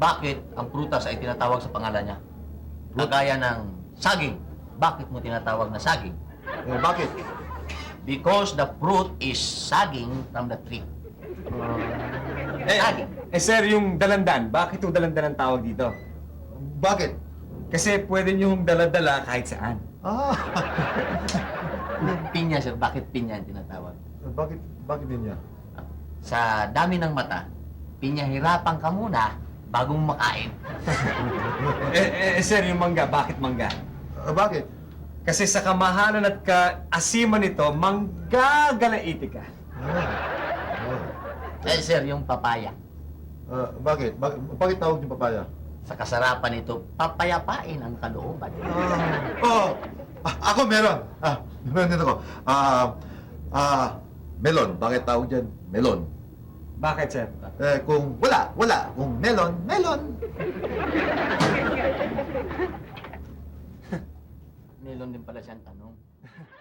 bakit ang prutas ay tinatawag sa pangalan niya? Kagaya ng saging. Bakit mo tinatawag na saging? Eh, bakit? Because the fruit is sagging from the tree. Eh, Saging. eh sir, yung dalandan, bakit yung dalandan ang tawag dito? Bakit? Kasi pwede nyo daladala kahit saan. Ah, Pinya, sir. Bakit pinya ang tinatawag? bakit? Bakit din niya? Sa dami ng mata, pinyahirapan ka muna bago mo makain. eh, eh, sir, yung mangga, bakit mangga? Ah, bakit? Kasi sa kamahalan at kaasiman nito, manggagalaiti ka. Ah, Eh, sir, yung papaya. ah, bakit? Bakit, bakit tawag niyo papaya? Sa kasarapan nito, papayapain ang kalooban. Ah, oh, ah, ako meron. Ah, meron din ako. Ah, ah, melon. Bakit tawag dyan? Melon. Bakit, sir? Eh, kung wala, wala. Kung melon, melon. Melon din pala siyang tanong.